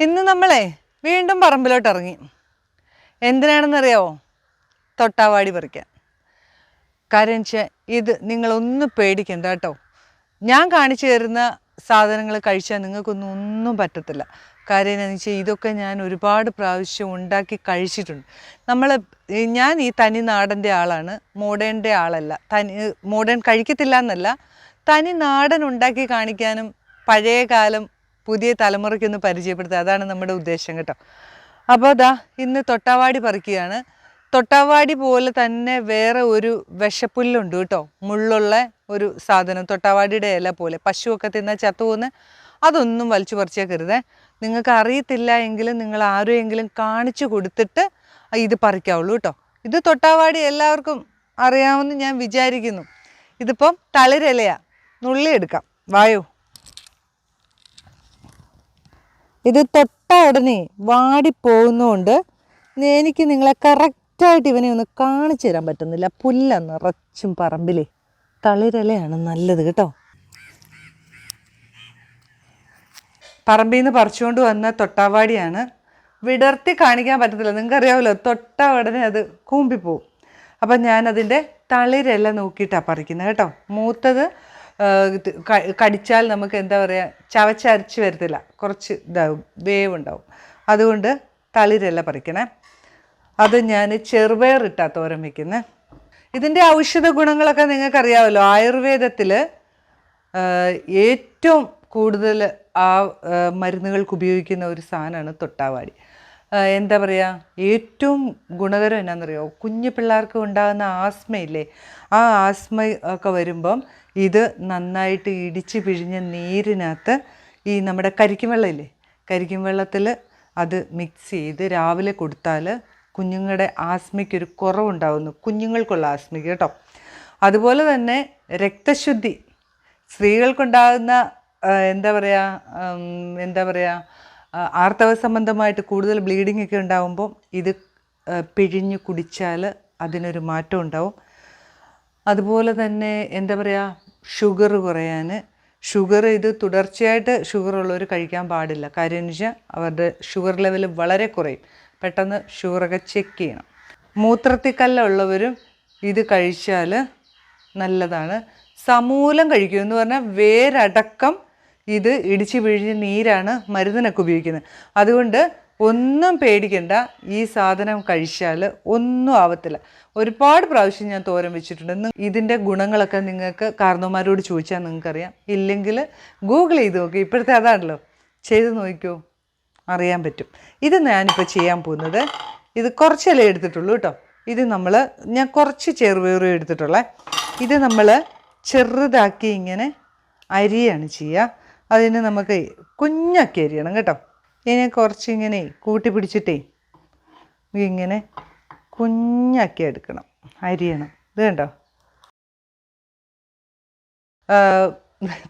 ഇന്ന് നമ്മളെ വീണ്ടും പറമ്പിലോട്ട് ഇറങ്ങി എന്തിനാണെന്നറിയാവോ? തൊട്ടാവാടി പറിക്കാൻ. കാര്യം വെച്ചാൽ ഇത് നിങ്ങളൊന്നും പേടിക്കണ്ട കേട്ടോ. ഞാൻ കാണിച്ചു തരുന്ന സാധനങ്ങൾ കഴിച്ചാൽ നിങ്ങൾക്കൊന്നും ഒന്നും പറ്റത്തില്ല. കാര്യം എന്താണെന്ന് വെച്ചാൽ ഇതൊക്കെ ഞാൻ ഒരുപാട് പ്രാവശ്യം ഉണ്ടാക്കി കഴിച്ചിട്ടുണ്ട്. നമ്മൾ ഞാൻ ഈ തനി നാടന്റെ ആളാണ്. മോഡേണിന്റെ ആളല്ല. തനി മോഡേൺ കഴിക്കത്തില്ല എന്നല്ല. തനി നാടൻ ഉണ്ടാക്കി കാണിക്കാനും പഴയ കാലം പുതിയ തലമുറയ്ക്കൊന്ന് പരിചയപ്പെടുത്തുക. അതാണ് നമ്മുടെ ഉദ്ദേശം കേട്ടോ. അപ്പോൾ അതാ ഇന്ന് തൊട്ടാവാടി പറിക്കുകയാണ്. തൊട്ടാവാടി പോലെ തന്നെ വേറെ ഒരു വിഷപ്പുല്ലുണ്ട് കേട്ടോ. മുള്ളുള്ള ഒരു സാധനം തൊട്ടാവാടിയുടെ ഇല പോലെ. പശുവൊക്കെ തിന്നാൽ ചത്തുപോകുന്ന അതൊന്നും വലിച്ചു പറിച്ചേക്കരുതേ നിങ്ങൾക്ക് അറിയത്തില്ല എങ്കിലും നിങ്ങൾ ആരെയെങ്കിലും കാണിച്ചു കൊടുത്തിട്ട് ഇത് പറിക്കാവുള്ളൂ കേട്ടോ. ഇത് തൊട്ടാവാടി എല്ലാവർക്കും അറിയാമെന്ന് ഞാൻ വിചാരിക്കുന്നു. ഇതിപ്പം തളിരിലയാണ് നുള്ളിയെടുക്കാം വായോ. ഇത് തൊട്ട ഉടനെ വാടിപ്പോകുന്നതുകൊണ്ട് എനിക്ക് നിങ്ങളെ കറക്റ്റായിട്ട് ഇവനെ ഒന്ന് കാണിച്ചു തരാൻ പറ്റുന്നില്ല. പുല്ല നിറച്ചും പറമ്പിലേ. തളിരലയാണ് നല്ലത് കേട്ടോ. പറമ്പിൽ നിന്ന് പറിച്ചുകൊണ്ട് വന്ന തൊട്ടാവാടിയാണ്. വിടർത്തി കാണിക്കാൻ പറ്റത്തില്ല. നിങ്ങൾക്കറിയാമല്ലോ തൊട്ട ഉടനെ അത് കൂമ്പിപ്പോവും. അപ്പം ഞാനതിന്റെ തളിരല നോക്കിയിട്ടാണ് പറിക്കുന്നത് കേട്ടോ. മൂത്തത് കടിച്ചാൽ നമുക്ക് എന്താ പറയുക ചവച്ചരച്ച് വരത്തില്ല. കുറച്ച് ഇതാവും വേവ് ഉണ്ടാവും അതുകൊണ്ട് തളിരല്ല പറിക്കണേ. അത് ഞാൻ ചെറുപയറിട്ടാ തോരൻ വയ്ക്കുന്നത് ഇതിന്റെ ഔഷധ ഗുണങ്ങളൊക്കെ നിങ്ങൾക്കറിയാമല്ലോ ആയുർവേദത്തിൽ ഏറ്റവും കൂടുതൽ ആ, മരുന്നുകൾക്ക് ഉപയോഗിക്കുന്ന ഒരു സാധനമാണ് തൊട്ടാവാടി. എന്താ പറയുക ഏറ്റവും ഗുണകരം എന്നാണെന്നറിയോ കുഞ്ഞു പിള്ളേർക്ക് ഉണ്ടാകുന്ന ആസ്മയില്ലേ? ആ ആസ്മ ഒക്കെ വരുമ്പം ഇത് നന്നായിട്ട് ഇടിച്ച് പിഴിഞ്ഞ നീരിനകത്ത് ഈ നമ്മുടെ കരിക്കും വെള്ളമില്ലേ കരിക്കും വെള്ളത്തിൽ അത് മിക്സ് ചെയ്ത് രാവിലെ കൊടുത്താൽ കുഞ്ഞുങ്ങളുടെ ആസ്മയ്ക്കൊരു കുറവുണ്ടാകുന്നു കുഞ്ഞുങ്ങൾക്കുള്ള ആസ്മയ്ക്ക് കേട്ടോ. അതുപോലെ തന്നെ രക്തശുദ്ധി. സ്ത്രീകൾക്കുണ്ടാകുന്ന എന്താ പറയുക എന്താ പറയുക ആർത്തവ സംബന്ധമായിട്ട് കൂടുതൽ ബ്ലീഡിംഗ് ഒക്കെ ഉണ്ടാകുമ്പോൾ ഇത് പിഴിഞ്ഞ് കുടിച്ചാൽ അതിനൊരു മാറ്റം ഉണ്ടാവും. അതുപോലെ തന്നെ എന്താ പറയുക ഷുഗർ കുറയാൻ ഷുഗർ ഇത് തുടർച്ചയായിട്ട് ഷുഗർ ഉള്ളവർ കഴിക്കാൻ പാടില്ല. കാര്യം വെച്ചാൽ അവരുടെ ഷുഗർ ലെവൽ വളരെ കുറയും. പെട്ടെന്ന് ഷുഗറൊക്കെ ചെക്ക് ചെയ്യണം. മൂത്രത്തിക്കല്ലുള്ളവരും ഇത് കഴിച്ചാൽ നല്ലതാണ്. സമൂലം കഴിക്കും എന്ന് പറഞ്ഞാൽ വേരടക്കം ഇത് ഇടിച്ചു പിഴിഞ്ഞ് നീരാണ് മരുന്നിനൊക്കെ ഉപയോഗിക്കുന്നത്. അതുകൊണ്ട് ഒന്നും പേടിക്കണ്ട. ഈ സാധനം കഴിച്ചാൽ ഒന്നും ആവത്തില്ല. ഒരുപാട് പ്രാവശ്യം ഞാൻ തോരം വെച്ചിട്ടുണ്ട്. ഇതിന്റെ ഗുണങ്ങളൊക്കെ നിങ്ങൾക്ക് കാരണവന്മാരോട് ചോദിച്ചാൽ നിങ്ങൾക്കറിയാം. ഇല്ലെങ്കിൽ ഗൂഗിൾ ചെയ്ത് നോക്കി. ഇപ്പോഴത്തെ അതാണല്ലോ. ചെയ്ത് നോക്കിക്കോ അറിയാൻ പറ്റും. ഇത് ഞാനിപ്പോൾ ചെയ്യാൻ പോകുന്നത്. ഇത് കുറച്ചല്ലേ എടുത്തിട്ടുള്ളൂ കേട്ടോ. ഇത് നമ്മൾ ഞാൻ കുറച്ച് ചെറുപയറും എടുത്തിട്ടുള്ളേ. ഇത് നമ്മൾ ചെറുതാക്കി ഇങ്ങനെ അരിയാണ് ചെയ്യുക. അതിന് നമുക്ക് കുഞ്ഞാക്കി അരിയണം കേട്ടോ. ഇനി കുറച്ചിങ്ങനെ കൂട്ടി പിടിച്ചിട്ടേ ഇങ്ങനെ കുഞ്ഞാക്കി എടുക്കണം. അരിയണം. ഇത് കണ്ടോ?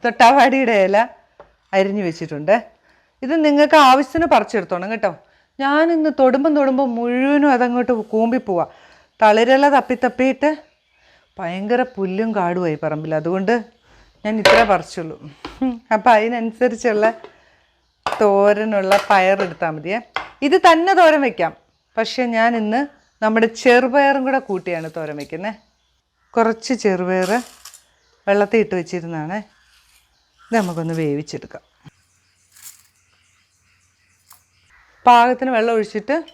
തൊട്ടാവാടിയുടെ ഇല അരിഞ്ഞു വെച്ചിട്ടുണ്ട്. ഇത് നിങ്ങൾക്ക് ആവശ്യത്തിന് പറിച്ചെടുത്തോണം കേട്ടോ. ഇന്ന് തൊടുമ്പം തൊടുമ്പം മുഴുവനും അതങ്ങോട്ട് കൂമ്പി പോവാ. തളിരല തപ്പി തപ്പിയിട്ട് ഭയങ്കര പുല്ലും കാടുമായി പറമ്പിൽ. അതുകൊണ്ട് ഞാൻ ഇത്ര പറിച്ചുള്ളൂ. അപ്പം അതിനനുസരിച്ചുള്ള തോരനുള്ള പയറെടുത്താൽ മതിയേ. ഇത് തന്നെ തോരൻ വയ്ക്കാം പക്ഷേ ഞാൻ ഇന്ന് നമ്മുടെ ചെറുപയറും കൂടെ കൂട്ടിയാണ് തോരൻ വയ്ക്കുന്നത് കുറച്ച് ചെറുപയർ വെള്ളത്തിൽ ഇട്ട് വെച്ചിരുന്നാണ് ഇത് നമുക്കൊന്ന് വേവിച്ചെടുക്കാം. പാകത്തിന് വെള്ളം ഒഴിച്ചിട്ട്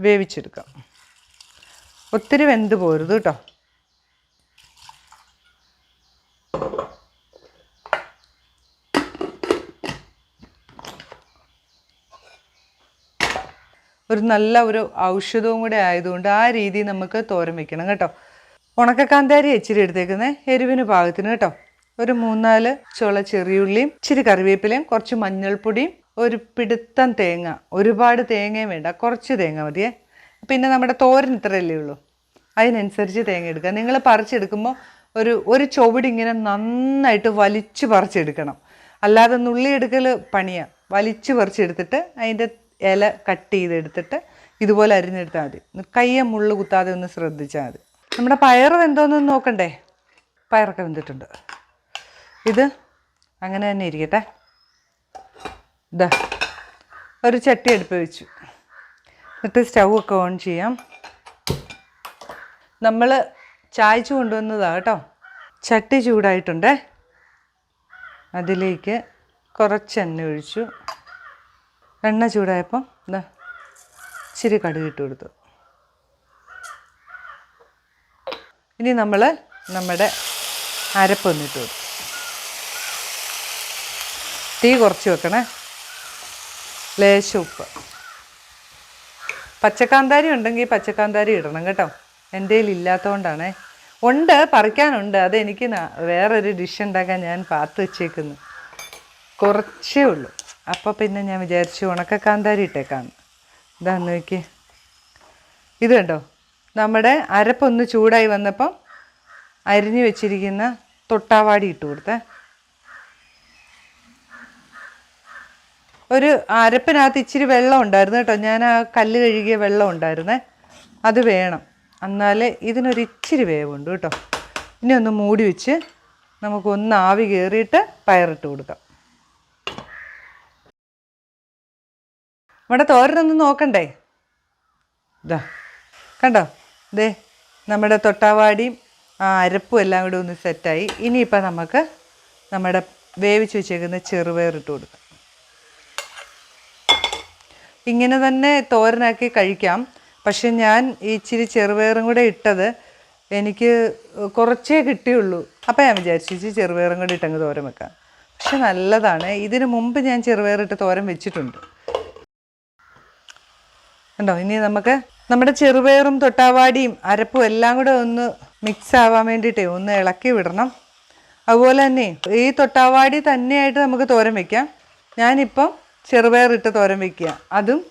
വേവിച്ചെടുക്കാം. ഒത്തിരി വെന്ത് പോരുത് കേട്ടോ. ഒരു നല്ല ഒരു ഔഷധവും കൂടെ ആയതുകൊണ്ട് ആ രീതി നമുക്ക് തോരൻ വെക്കണം കേട്ടോ. ഉണക്കക്കാന്താരി ഇച്ചിരി എടുത്തേക്കുന്നത് എരിവിന് പാകത്തിന് കേട്ടോ. ഒരു മൂന്നാൽ ചുള ചെറിയുള്ളിയും ഇച്ചിരി കറിവേപ്പിലയും കുറച്ച് മഞ്ഞൾപ്പൊടിയും ഒരു പിടുത്തം തേങ്ങ. ഒരുപാട് തേങ്ങയും വേണ്ട കുറച്ച് തേങ്ങ മതിയേ. പിന്നെ നമ്മുടെ തോരൻ ഇത്രയല്ലേ ഉള്ളൂ. അതിനനുസരിച്ച് തേങ്ങ എടുക്കുക. നിങ്ങൾ പറിച്ചെടുക്കുമ്പോൾ ഒരു ഒരു ചുവട് ഇങ്ങനെ നന്നായിട്ട് വലിച്ചു പറിച്ചെടുക്കണം. അല്ലാതെ നുള്ളിയെടുക്കൽ പണിയാണ് വലിച്ചു പറിച്ചെടുത്തിട്ട് അതിന്റെ ഇല കട്ട് ചെയ്തെടുത്തിട്ട് ഇതുപോലെ അരിഞ്ഞെടുത്താൽ മതി. കയ്യെ മുള്ളു കുത്താതെ ഒന്ന് ശ്രദ്ധിച്ചാൽ മതി. നമ്മുടെ പയർ വെന്തോന്നൊന്ന് നോക്കണ്ടേ? പയറൊക്കെ വെന്തിട്ടുണ്ട്. ഇത് അങ്ങനെ തന്നെ ഇരിക്കട്ടെ. ഇതാ ഒരു ചട്ടി അടുപ്പ് വെച്ചു. എന്നിട്ട് സ്റ്റൗ ഒക്കെ ഓൺ ചെയ്യാം. നമ്മൾ ചായച്ചു കൊണ്ടുവന്നതാണ് കേട്ടോ. ചട്ടി ചൂടായിട്ടുണ്ടേ? അതിലേക്ക് കുറച്ച് എണ്ണ ഒഴിച്ചു. എണ്ണ ചൂടായപ്പം എന്താ ഇച്ചിരി കടുക് ഇട്ട് കൊടുത്തു. ഇനി നമ്മൾ നമ്മുടെ അരപ്പൊന്നിട്ട് കൊടുത്തു. തീ കുറച്ച് വെക്കണേ. ലേശം ഉപ്പ്. പച്ചക്കാന്താരി ഉണ്ടെങ്കിൽ പച്ചക്കാന്താരി ഇടണം കേട്ടോ. എന്റെ കയ്യിൽ ഇല്ലാത്തതുകൊണ്ടാണേ. ഉണ്ട് പറിക്കാനുണ്ട്. അതെനിക്ക് വേറൊരു ഡിഷ് ഉണ്ടാക്കാൻ ഞാൻ പാത്ത് വെച്ചേക്കുന്നു. കുറച്ചേ ഉള്ളൂ. അപ്പോൾ പിന്നെ ഞാൻ വിചാരിച്ചു ഉണക്ക കാന്താരി ഇട്ടേക്കാന്ന് ഇതാന്ന് നോക്കി ഇത് കണ്ടോ? നമ്മുടെ അരപ്പൊന്ന് ചൂടായി വന്നപ്പം അരിഞ്ഞു വെച്ചിരിക്കുന്ന തൊട്ടാവാടി ഇട്ട് കൊടുത്തേ. ഒരു അരപ്പിനകത്ത് ഇച്ചിരി വെള്ളം ഉണ്ടായിരുന്നു കേട്ടോ. ഞാൻ ആ കല്ല് കഴുകിയ വെള്ളം ഉണ്ടായിരുന്നേ. അത് വേണം. എന്നാലേ ഇതിനൊരു ഇച്ചിരി വേവുണ്ട് കേട്ടോ. ഇനി ഒന്ന് മൂടി വെച്ച് നമുക്കൊന്ന് ആവി കയറിയിട്ട് പയറിട്ട് കൊടുക്കാം. നമ്മുടെ തോരനൊന്ന് നോക്കണ്ടേ? ഇതാ കണ്ടോ? ദേ നമ്മുടെ തൊട്ടാവാടിയും ആ അരപ്പും എല്ലാം കൂടി ഒന്ന് സെറ്റായി. ഇനിയിപ്പോൾ നമുക്ക് നമ്മുടെ വേവിച്ച് വെച്ചേക്കുന്ന ചെറുപയറിട്ട് കൊടുക്കാം. ഇങ്ങനെ തന്നെ തോരനാക്കി കഴിക്കാം. പക്ഷെ ഞാൻ ഇച്ചിരി ചെറുപയറും കൂടെ ഇട്ടത് എനിക്ക് കുറച്ചേ കിട്ടിയുള്ളൂ. അപ്പം ഞാൻ വിചാരിച്ചു ഇച്ചിരി ചെറുപയറും കൂടെ ഇട്ടങ്ങ് തോരൻ വെക്കാം. പക്ഷെ നല്ലതാണ്. ഇതിനു മുമ്പ് ഞാൻ ചെറുപയറിട്ട് തോരൻ വെച്ചിട്ടുണ്ട്. കണ്ടോ? ഇനി നമുക്ക് നമ്മുടെ ചെറുപയറും തൊട്ടാവാടിയും അരപ്പും എല്ലാം കൂടെ ഒന്ന് മിക്സ് ആവാൻ വേണ്ടിയിട്ടേ ഒന്ന് ഇളക്കി വിടണം. അതുപോലെ തന്നെ ഈ തൊട്ടാവാടി തന്നെയായിട്ട് നമുക്ക് തോരൻ വെക്കാം. ഞാനിപ്പം ചെറുപയറിട്ട് തോരൻ വെക്കുക. അതും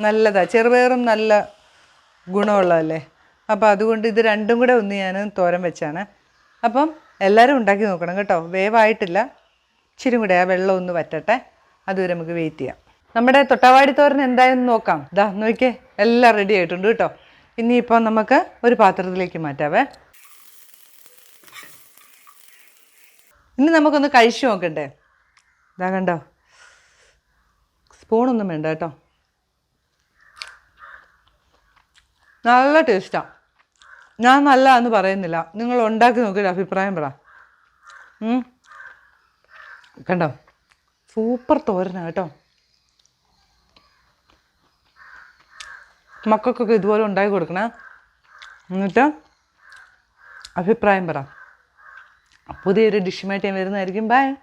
നല്ലതാണ് ചെറുപയറും നല്ല ഗുണമുള്ളതല്ലേ? അപ്പോൾ അതുകൊണ്ട് ഇത് രണ്ടും കൂടെ ഒന്ന് ഞാൻ തോരൻ വെച്ചാണ്. അപ്പം എല്ലാവരും ഉണ്ടാക്കി നോക്കണം കേട്ടോ. വേവായിട്ടില്ല. ഇച്ചിരി കൂടെ ആ വെള്ളം ഒന്ന് വറ്റട്ടെ. അതുവരെ നമുക്ക് വെയിറ്റ് ചെയ്യാം. നമ്മുടെ തൊട്ടാവാടി തോരൻ എന്തായെന്ന് നോക്കാം. ഇതാ നോക്കിയേ എല്ലാം റെഡി ആയിട്ടുണ്ട് കേട്ടോ. ഇനിയിപ്പോൾ നമുക്ക് ഒരു പാത്രത്തിലേക്ക് മാറ്റാവേ. ഇനി നമുക്കൊന്ന് കഴിച്ചു നോക്കണ്ടേ. ഇതാ കണ്ടോ? സ്പൂണൊന്നും വേണ്ട കേട്ടോ. നല്ല ടേസ്റ്റാണ് ഞാൻ നല്ല എന്ന് പറയുന്നില്ല. നിങ്ങൾ ഉണ്ടാക്കി നോക്കിയിട്ട് അഭിപ്രായം പറ. കണ്ടോ? സൂപ്പർ തോരനാണ് കേട്ടോ. മക്കൾക്കൊക്കെ ഇതുപോലെ ഉണ്ടാക്കി കൊടുക്കണേ. എന്നിട്ട് അഭിപ്രായം പറ. പുതിയൊരു ഡിഷുമായിട്ട് ഞാൻ വരുന്നതായിരിക്കും. ബൈ